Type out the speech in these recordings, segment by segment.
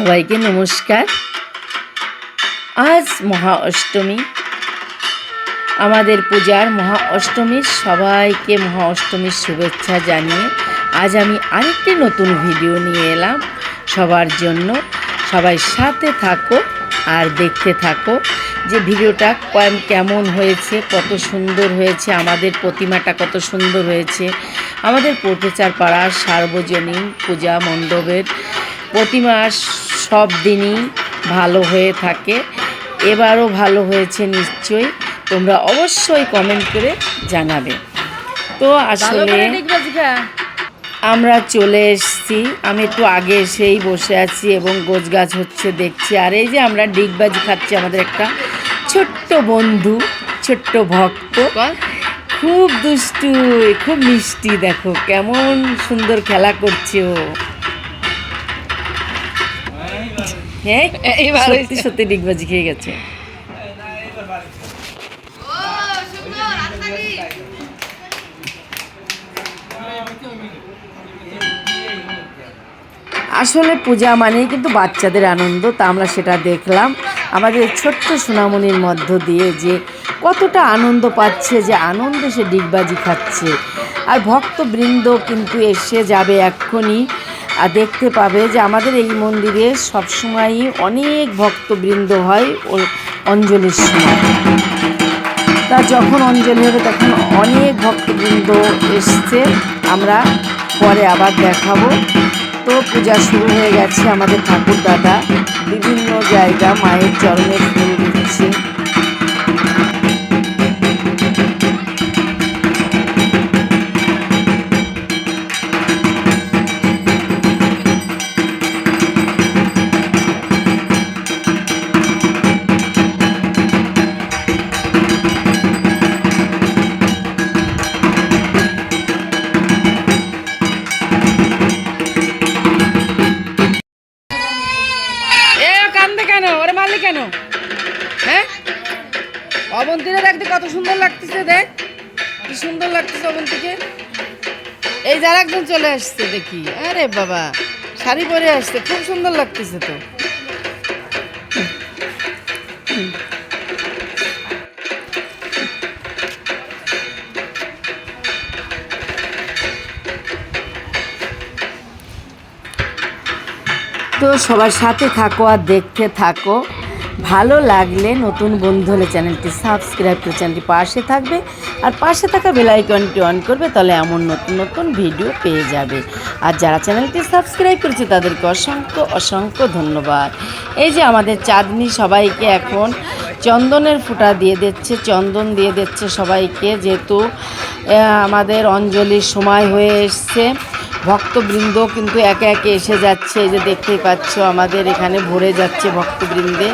সবাইকে নমস্কার। আজ মহা অষ্টমী। আমাদের পূজার মহা অষ্টমীর সবাইকে মহা অষ্টমীর শুভেচ্ছা জানিয়ে আজ আমি আরেকটি নতুন ভিডিও নিয়ে এলাম। সবার জন্য সবাই সাথে থাকো আর দেখতে থাকো যে ভিডিওটা কেমন হয়েছে, কত সুন্দর হয়েছে, আমাদের প্রতিমাটা কত সুন্দর হয়েছে। আমাদের পটেচার পাড়ার সার্বজনীন পূজা মণ্ডপের প্রতিমা সব দিনই ভালো হয়ে থাকে। এবারও ভালো হয়েছে নিশ্চয়ই। তোমরা অবশ্যই কমেন্ট করে জানাবে। তো আসলে আমরা চলে এসেছি। আমি একটু আগে এসেই বসে আছি এবং গোছ গাছ হচ্ছে দেখছি। আর এই যে আমরা ডিগবাজি খাচ্ছি আমাদের একটা ছোট্ট বন্ধু ছোট্ট ভক্ত। খুব দুষ্টু খুব মিষ্টি দেখো। কেমন সুন্দর খেলা করছে ও। হ্যাঁ এইবার সত্যি সত্যি ডিগবাজি খেয়ে গেছে। আসলে পূজা মানেই কিন্তু বাচ্চাদের আনন্দ তা আমরা সেটা দেখলাম। আমাদের ছোট্ট সোনামণির মধ্য দিয়ে যে কতটা আনন্দ পাচ্ছে যে আনন্দে সে ডিগবাজি খাচ্ছে। আর ভক্তবৃন্দ কিন্তু এসে যাবে এক্ষুনি। আর দেখতে পাবে যে আমাদের এই মন্দিরে সবসময়ই অনেক ভক্তবৃন্দ হয় ও অঞ্জলির সময়। তা যখন অঞ্জলি হবে তখন অনেক ভক্তবৃন্দ এসছে, আমরা পরে আবার দেখাবো। তো পূজা শুরু হয়ে গেছে আমাদের ঠাকুর দাদা বিভিন্ন জায়গা মায়ের চরণে ফুল মারলি কেন? হ্যাঁ? অবন্তীরা দেখতে কত সুন্দর লাগতেছে, দেখ। কি সুন্দর লাগতেছে অবন্তীকে। এই যার একজন চলে আসছে দেখি। আরে বাবা, শাড়ি পরে আসছে, খুব সুন্দর লাগতেছে তো। তো সবার সাথে থাকো আর দেখতে থাকো। ভালো লাগলে নতুন বন্ধু হলে চ্যানেলটি সাবস্ক্রাইব করে চ্যানেলটি পাশে থাকবে। আর পাশে থাকা বেলাইকনটি অন করবে, তাহলে এমন নতুন নতুন ভিডিও পেয়ে যাবে। আর যারা চ্যানেলটি সাবস্ক্রাইব করেছে, তাদেরকে অসংখ্য অসংখ্য ধন্যবাদ। এই যে আমাদের চাঁদনি সবাইকে এখন চন্দনের ফুটা দিয়ে দিচ্ছে, চন্দন দিয়ে দিচ্ছে সবাইকে। যেহেতু আমাদের অঞ্জলির সময় হয়ে এসছে ভক্তবৃন্দ কিন্তু একে একে এসে যাচ্ছে এই যে দেখতেই পাচ্ছ আমাদের এখানে ভরে যাচ্ছে ভক্তবৃন্দে।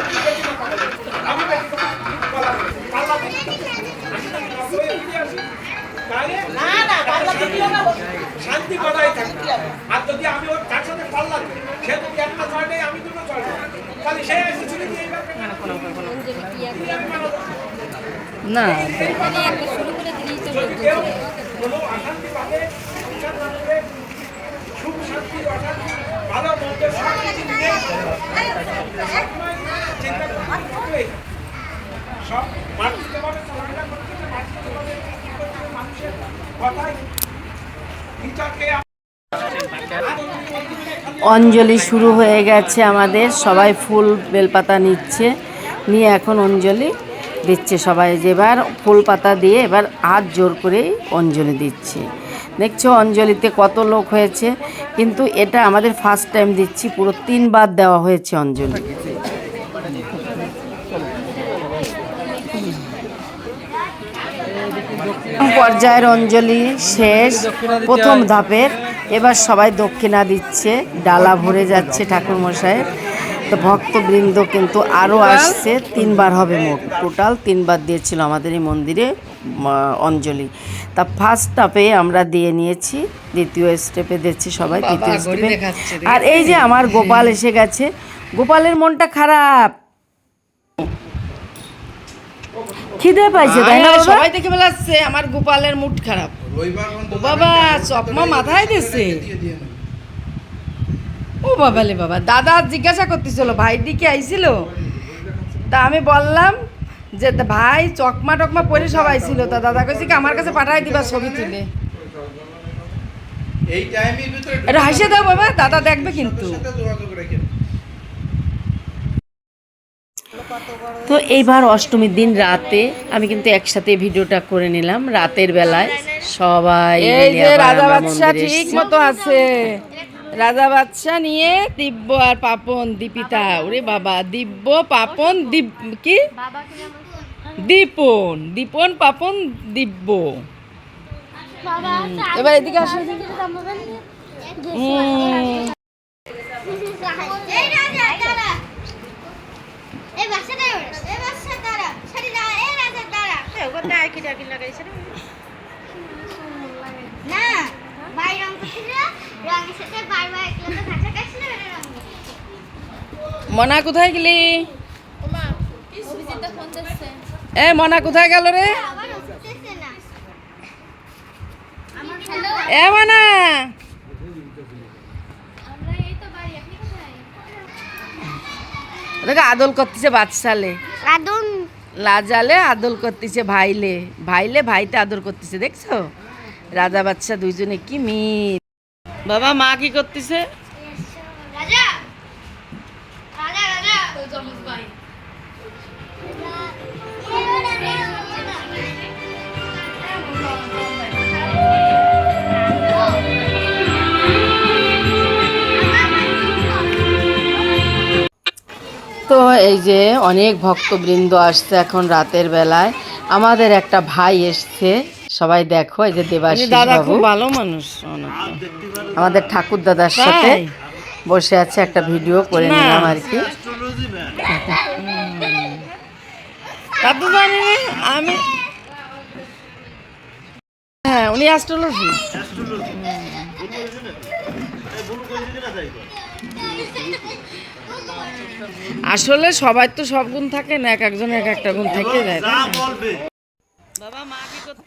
না অঞ্জলি শুরু হয়ে গেছে আমাদের। সবাই ফুল বেলপাতা নিচ্ছে। নিয়ে এখন অঞ্জলি দিচ্ছে সবাই। যে এবার ফুল পাতা দিয়ে এবার হাত জোর করেই অঞ্জলি দিচ্ছে। দেখছ অঞ্জলিতে কত লোক হয়েছে, কিন্তু এটা আমাদের ফার্স্ট টাইম দিচ্ছি, পুরো তিনবার দেওয়া হয়েছে অঞ্জলি। পর্যায়ের অঞ্জলি শেষ, প্রথম ধাপের, এবার সবাই দক্ষিণা দিচ্ছে, ডালা ভরে যাচ্ছে ঠাকুর মশাইয়ের তো ভক্তবৃন্দ কিন্তু আরও আসছে, তিনবার হবে মোট, টোটাল তিনবার দিয়েছিল আমাদের এই মন্দিরে। অঞ্জলি। তা ফার্স্ট স্টেপে আমরা দিয়ে নিয়েছি দ্বিতীয় স্টেপে দিচ্ছি সবাই বাবা, তৃতীয় স্টেপে আর এই যে আমার গোপাল এসে গেছে গোপালের মনটা খারাপ। খিদে পাইছে তাই না সবাই দেখে বেলাচ্ছে আমার গোপালের মুড খারাপ। ও বাবা চকমা মাথায় দিছে। ও ও বাবালে বাবা দাদা জিজ্ঞাসা করতেছিল ভাই দিকে আইছিল? তা আমি বললাম যে তা ভাই চকমা টকমা পরে সবাই ছিল তা দাদা কইছে কি আমার কাছে পাঠাই দিবা ছবি তুলে। এই টাইমের ভিতরে এটা হাসিয়ে দাও বাবা দাদা দেখবে কিন্তু। তো এইবার অষ্টমীর দিন রাতে আমি কিন্তু একসাথে ভিডিওটা করে নিলাম। রাতের বেলায় সবাই এই যে রাজা বাদশা ঠিক। মতো আছে। রাজা বাদশা নিয়ে দিব্য আর পাপন দীপিতা। ওরে বাবা দিব্য পাপন দীপ কি? দীপন দীপন পাপন দিব্য। এবার এদিকে আসো। উম, এই রাজা দাঁড়া এই বাচ্চা দাঁড়া এই বাচ্চা দাঁড়া সারি দাঁড়া এই রাজা দাঁড়া না বাই রং করছিল রঙের সাথে বাই বাই একলা তো কাছাকাছি না রঙ মনা কোথায় গেলি? এ মনা কোথায় গেল রে? আবার উঠতেছে না আমার হ্যালো এ মনা। আমরা এই তো বাড়ি আপনি কোথায় ওদেরকে আদল করতেছে বাচ্চালে। আদম। লাজালে আদল করতেছে ভাইলে। ভাইলে ভাইতে আদর করতেছে দেখছ? রাজা বাচ্চা দুইজনে কি মিল। বাবা মা কি করতেছে? রাজা। রাজা রাজা। তো এই যে অনেক ভক্তবৃন্দ আসছে এখন রাতের বেলায়। আমাদের একটা ভাই এসছে। সবাই দেখো এই যে দেবাশিস বাবু। ভালো মানুষ আমাদের ঠাকুর দাদার সাথে বসে আছে একটা ভিডিও করে নিলাম আর কি। জানি না, আমি হ্যাঁ উনি অ্যাস্ট্রোলজি আসলে সবাই তো সব গুণ থাকে না, এক একজনের এক একটা গুণ থেকে যায়?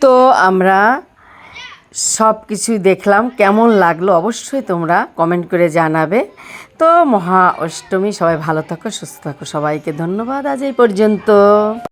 তো আমরা সব কিছুই দেখলাম, কেমন লাগল অবশ্যই তোমরা কমেন্ট করে জানাবে। তো মহা অষ্টমী, সবাই ভালো থাকো, সুস্থ থাকো, সবাইকে ধন্যবাদ আজ এই পর্যন্ত।